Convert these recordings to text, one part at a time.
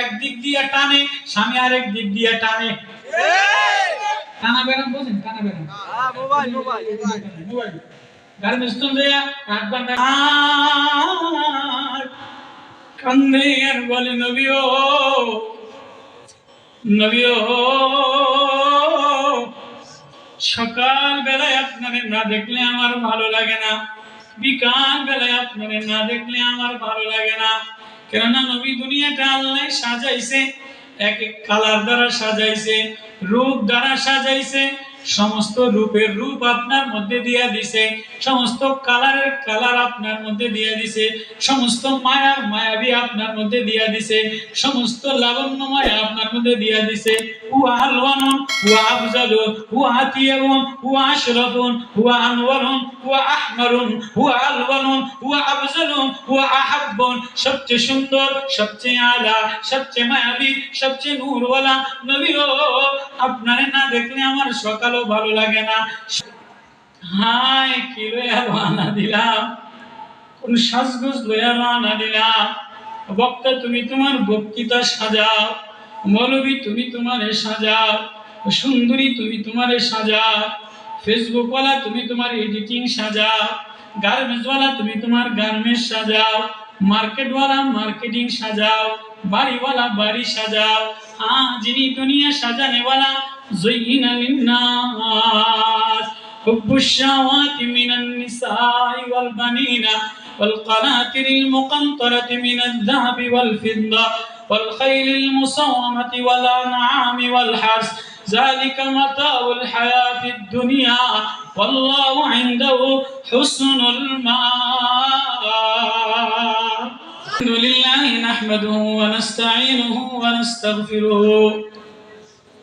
একদিক দিয়ে টানে স্বামী আরেক দিক দিয়ে টানে। টানা টানা মোবাইল মোবাইল। মোবাইল। গার্মেন্টস তো দেয়া বান্ধা কান্দে আর বলে সকাল বেলায় আপনারে না দেখলে আমার ভালো লাগে না। বিকাল বেলায় আপনারে না দেখলে আমার ভালো লাগে না। কেননা নবী দুনিয়াটা আল্লাহ সাজাইছে এক এক কালার দ্বারা সাজাইছে রূপ দ্বারা সাজাইছে সমস্ত রূপের রূপ আপনার মধ্যে দিয়া দিছে, সমস্ত কালারের কালার আপনার মধ্যে দিয়া দিছে, সমস্ত মায়ার মায়াবী আপনার মধ্যে দিয়া দিছে, সমস্ত লাবণ্যময় আপনার মধ্যে দিয়া দিছে। হুয়া আলওয়ানুন হুয়া আফজালুন, হুয়া আতিয়াবুন হুয়া আশরাফুন, হুয়া আনওয়ারুন, হুয়া আহমারুন, হুয়া আলওয়ানুন, হুয়া আফজালুন, হুয়া আহাব্বুন। সবচেয়ে সুন্দর, সবচেয়ে আলা, সবচেয়ে মায়াবী, সবচেয়ে নূরওয়ালা নবী আপনারে না দেখলে আমার সকালও ভালো ভালো লাগে না। হাই, কি লইয়া বানা দিলাম? কোন সাজগোজ লইয়া বানা দিলাম? বক্তা, তুমি তোমার বক্তৃতা সাজাও। মৌলবী, তুমি তোমারে সাজাও। সুন্দরী, তুমি তোমারে সাজাও। ফেসবুক ওয়ালা তুমি তোমার এডিটিং সাজাও। গার্মেন্টস ওয়ালা তুমি তোমার গার্মেন্টস সাজাও। মার্কেট ওয়ালা মার্কেটিং সাজাও। বাড়িওয়ালা, বাড়ি সাজাও। হ্যাঁ যিনি দুনিয়া সাজানে ওয়ালা زين للناس حب الشهوات من النساء والبنين والقناطر المقنطرة من الذهب والفضة والخيل المصومة والأنعام والحرث. ذلك متاع الحياة الدنيا والله عنده حسن المآب الحمد لله نحمده ونستعينه ونستغفره.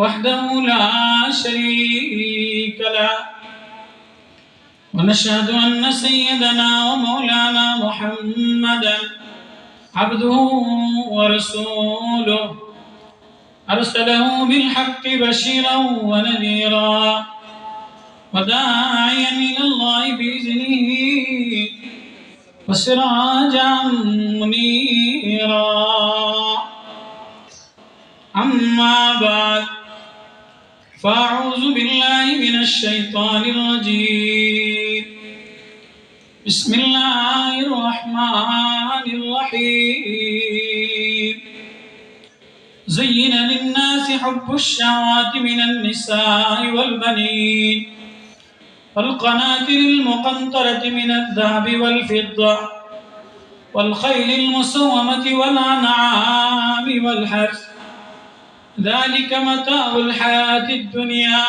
وحده لا شريك له. ونشهد أن سيدنا ومولانا محمدا عبده ورسوله. أرسله بالحق بشيرا ونذيرا. وداعيا إلى الله بإذنه وسراجا منيرا. أما بعد فأعوذ بالله من الشيطان الرجيم. بسم الله الرحمن الرحيم. زين للناس حب الشهوات من النساء والبنين. والقناطر المقنطرة من الذهب والفضة. والخيل المسومة والأنعام والحرث. ذلك متاع الحياة الدنيا.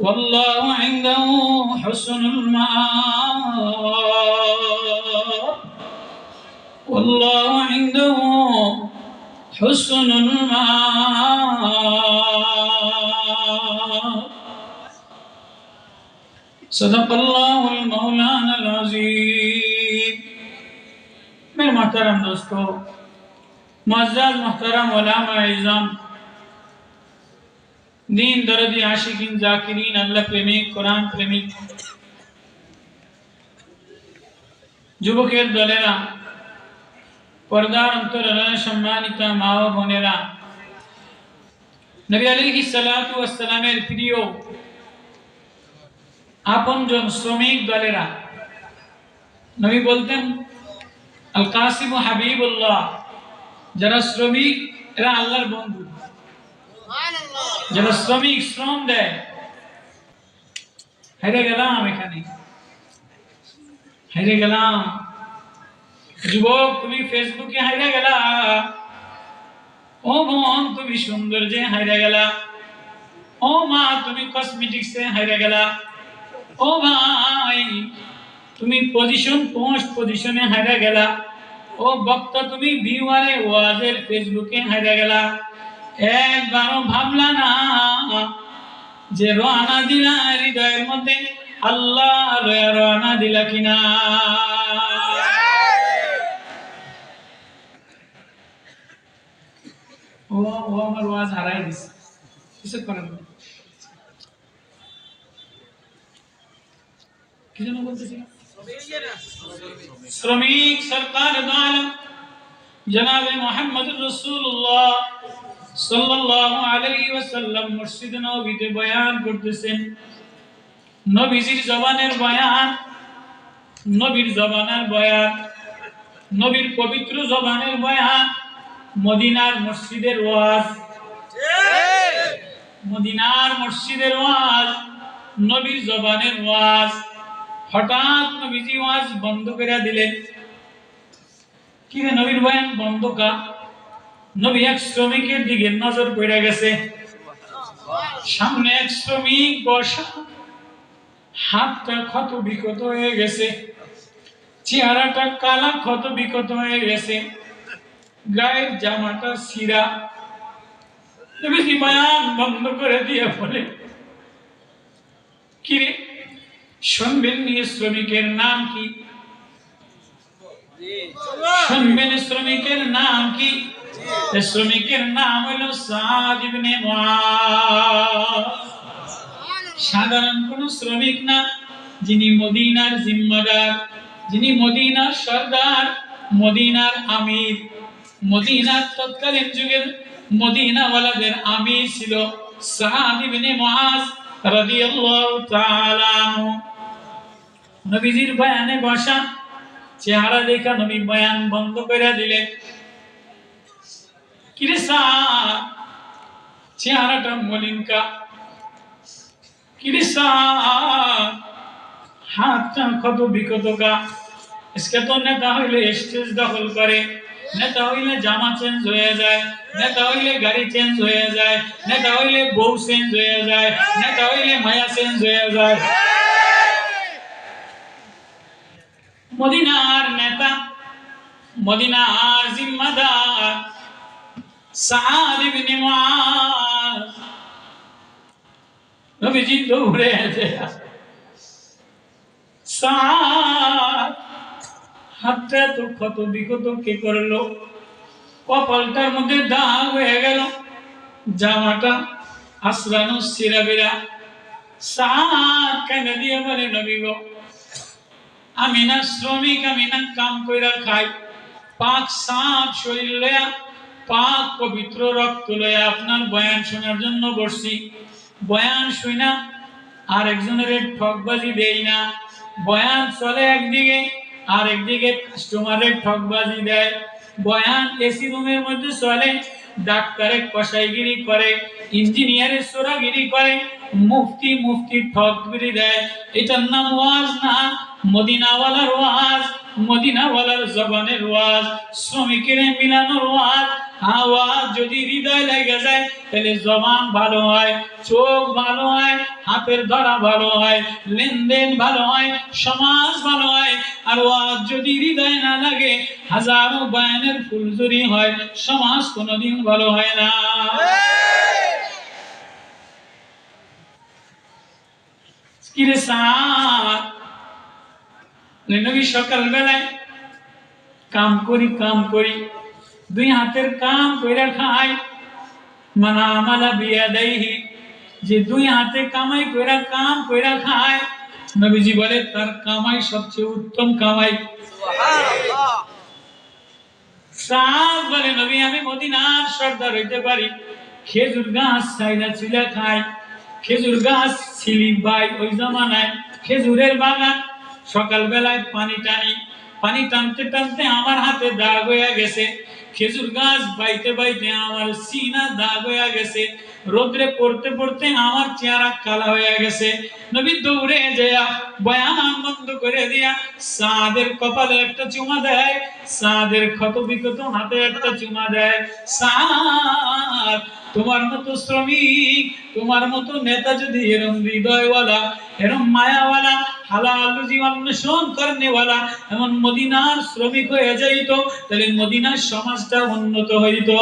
والله عنده حسن المآب. والله عنده حسن المآب. صدق الله المولانا العزيز. میرے محترم دوستو মজাজ মোহতারাম ওলামা ইজাম দিন দরদি আশিকিন জাকিরিন আল্লাহ প্রেমিক কোরআন প্রেমিক যুবকের দলেরা পর্দার অন্তরেরা সম্মানিতা মা ও বোনেরা নবী আলী সালাতামের প্রিয় আপনজন শ্রমিক দলেরা নবী বলতেন আল কাসিম হাবিবুল্লাহ যারা শ্রমিক এরা আল্লাহর বন্ধু যারা শ্রমিক শ্রম দেয় হেরে গেলাম এখানে হেরে গেলাম যুবক তুমি ফেসবুকে হাইরে গেলা ও বোন তুমি সুন্দর যে হাইরে গেলা ও মা তুমি কসমেটিক্সে হাইরে গেলা ও ভাই তুমি পজিশন পোস্ট পজিশনে হারা গেলা ও বক্তা, তুমি ভিউয়ারে ওয়াজের ফেসবুকে হাইরা গেলা। একবারও ভাবলা না যে রওনা দিলা হৃদয়ের মধ্যে। আল্লাহ লয়া রওনা দিলা কিনা। ও ও আমার ওয়াজ হারাই দিছে। কিছু করেন? কি যেন বলতেছিলাম? শ্রমিক সরকার জনাবে মোহাম্মদ রসুল্লাহ সাল্লাল্লাহু আলাইহি ওয়াসাল্লাম মসজিদ নববীতে বয়ান করতেছেন। নবীজির জবানের বয়ান নবীর জবানের বয়ান নবীর পবিত্র জবানের বয়ান মদিনার মসজিদের ওয়াজ। মদিনার মসজিদের ওয়াজ নবীর জবানের ওয়াজ। হঠাৎ নবীজি ওয়াজ বন্ধ করে দিলেন, কি রে নবীর বয়ান, বন্ধ কা? নবী এক শ্রমিকের দিকে নজর পড়ে গেছে, সামনে এক শ্রমিক বসা, হাতটা ক্ষত বিকত হয়ে গেছে, চেহারাটা কালা ক্ষত বিকত হয়ে গেছে, গায়ের জামাটা সিরা নবীজি বয়ান বন্ধ করে দিয়ে বলে, কি রে শুনবেন শ্রমিকের নাম কি? শুনবেন শ্রমিকের নাম কি? শ্রমিকের নাম সাদ ইবনে সাধারণ কোন শ্রমিক না যিনি মদিনার জিম্মাদার যিনি মদিনার সর্দার মদিনার আমির। মদিনার তৎকালীন যুগের মদিনাওয়ালাদের আমির ছিল সাদ ইবনে মুআজ। নবীজির বয়ানে বসা চেহারা দেখা নবী বয়ান বন্ধ করে দিলেন চেহারাটা মলিনকা। হাতটা কত বিকত কা আজকে তো নেতা হইলে স্টেজ দখল করে। নেতা হইলে জামা চেঞ্জ হয়ে যায় নেতা হইলে গাড়ি চেঞ্জ হয়ে যায় নেতা হইলে বউ চেঞ্জ হয়ে যায় নেতা হইলে মায়া চেঞ্জ হয়ে যায় মদিনার নেতা মদিনার জিম্মাদার সাদ ইবনে মুআজ নবীজি দৌড়ে আছে সাদ হাতটা তো ক্ষত বিগত কে করল? কপালটার মধ্যে দাগ হয়ে গেল। জামাটা আসরানো সিরাবিরা সাদ কেন দিয়ে বলে, নবী গো, আমি না শ্রমিক, আমি না কাম কইরা খাই। পাক সাপ শরীর লয়া, পাক পবিত্র রক্ত লয়া আপনার বয়ান শোনার জন্য বসছি। বয়ান শুনা আর একজনের ঠকবাজি দেই না। বয়ান চলে একদিকে আর একদিকে কাস্টমারের ঠকবাজি দেয়। বয়ান এসি রুমের মধ্যে চলে ডাক্তারের কষাইগিরি করে ইঞ্জিনিয়ারের সোরাগিরি করে, মুফতি মুফতি ঠকগিরি দেয়। এটার নাম ওয়াজ না, মদিনাওয়ালার ওয়াজ, মদিনাওয়ালার জবানের ওয়াজ, শ্রমিকের মিলানোর ওয়াজ আওয়াজ যদি হৃদয় লেগে যায়, তাহলে জবান ভালো হয়, চোখ ভালো হয়, হাতের ধরা ভালো হয়, লেনদেন ভালো হয়, সমাজ ভালো হয়। আর ওয়াজ যদি হৃদয় না লাগে, হাজারো বয়ানের ফুলজুরি হয়, সমাজ কোনোদিন ভালো হয় না। কিরে সাত নবী সকাল বেলায় কাম করি কাম করি। দুই হাতের কাম খাই মানা আমালা বিয়া যে দুই হাতে কামাই কইরা কাম খায়। নবীজি বলে তার কামাই সবচেয়ে উত্তম কামাই। সাত বলে নবী আমি মদিনার সর্দার হইতে পারি। খেজুর গাছ চাইনা চিলা খেজুর গাছ ছিলি বাই ওই জমানায়। খেজুরের বাগান সকাল বেলায় পানি টানি। পানি টানতে টানতে আমার হাতে দাগ হয়ে গেছে। খেজুর গাছ বাইতে বাইতে আমার সিনা দাগ হয়ে গেছে। রোদ্রে পড়তে পড়তে আমার চেহারা কালা হয়ে গেছে। নবী দৌড়ে যেয়া বয়ান বন্ধ করে দিয়া সাদের কপালে একটা চুমা দেয়। সাদের ক্ষত বিক্ষত হাতে একটা চুমা দেয়। সাদ, তোমার মতো শ্রমিক, তোমার মতো নেতা যদি এরম হৃদয়ওয়ালা, এরম মায়াওয়ালা হালাল রুজি অন্বেষণ করেনেওয়ালা এমন মদিনার শ্রমিক হয়ে যাইত তাহলে মদিনার সমাজটা উন্নত হইতো।